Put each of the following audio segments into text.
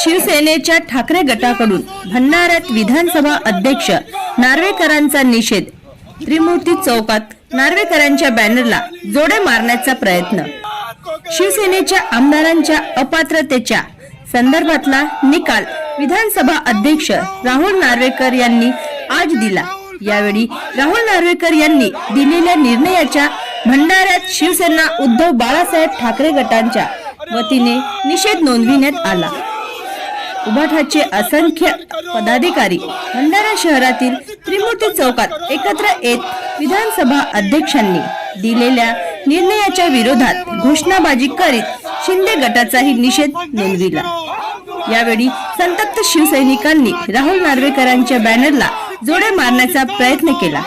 शिवसेनेच्या ठाकरे गटाकडून भंडाऱ्यात विधानसभा अध्यक्ष नार्वेकरांचा निषेध. त्रिमूर्ती चौकात नार्वेकरांच्या बॅनरला जोडे मारण्याचा प्रयत्न. शिवसेनेच्या आमदारांच्या अपात्रतेच्या संदर्भातला निकाल विधानसभा अध्यक्ष राहुल नार्वेकर यांनी आज दिला. यावेळी राहुल नार्वेकर यांनी दिलेल्या निर्णयाच्या भंडाऱ्यात शिवसेना उद्धव बाळासाहेब ठाकरे गटांच्या वतीने निषेध नोंदविण्यात आला. उभाठाचे असंख्य पदाधिकारी भंडारा शहरातील त्रिमूर्ती चौकात एकत्र येत विधानसभा अध्यक्षांनी दिलेल्या निर्णयाच्या विरोधात घोषणाबाजी करीत शिंदे गटाचाही निषेध नोंदविला. यावेळी संतप्त शिवसैनिकांनी राहुल नार्वेकरांच्या बॅनरला जोडे मारण्याचा प्रयत्न केला.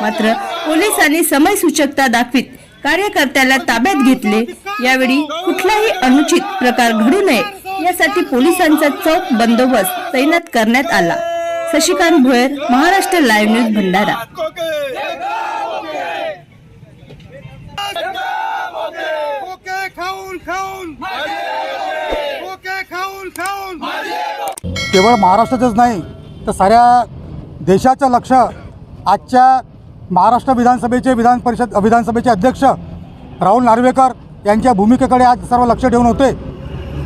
मात्र पोलिसांनी समयसूचकता दाखवीत कार्यकर्त्याला ताब्यात घेतले. यावेळी कुठलाही अनुचित प्रकार घडू नये करण्यासाठी पोलिसांचा चौक बंदोबस्त तैनात करण्यात आला. Shashikant Bhoyar Maharashtra live news Bhandara. केवळ महाराष्ट्रातच नाही तर साऱ्या देशाचं लक्ष आजच्या महाराष्ट्र विधानसभेचे विधान परिषद विधानसभेचे अध्यक्ष राहुल नार्वेकर यांच्या भूमिकेकडे आज सर्व लक्ष ठेवून होते.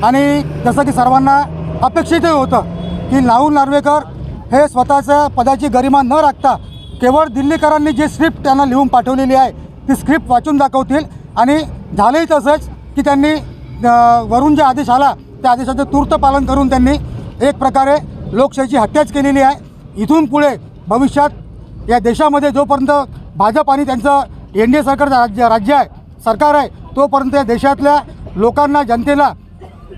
आणि जसं की सर्वांना अपेक्षितही होतं की राहुल नार्वेकर हे स्वतःच्या पदाची गरिमा न राखता केवळ दिल्लीकरांनी जी स्क्रिप्ट त्यांना लिहून पाठवलेली आहे ती स्क्रिप्ट वाचून दाखवतील. आणि झालंही तसंच की त्यांनी वरून जे आदेश आला त्या आदेशाचं तूर्त पालन करून त्यांनी एक प्रकारे लोकशाहीची हत्याच केलेली आहे. इथून पुढे भविष्यात या देशामध्ये जोपर्यंत भाजप आणि त्यांचं एन डी ए सरकारचं राज्य राज्य आहे सरकार आहे तोपर्यंत या देशातल्या लोकांना जनतेला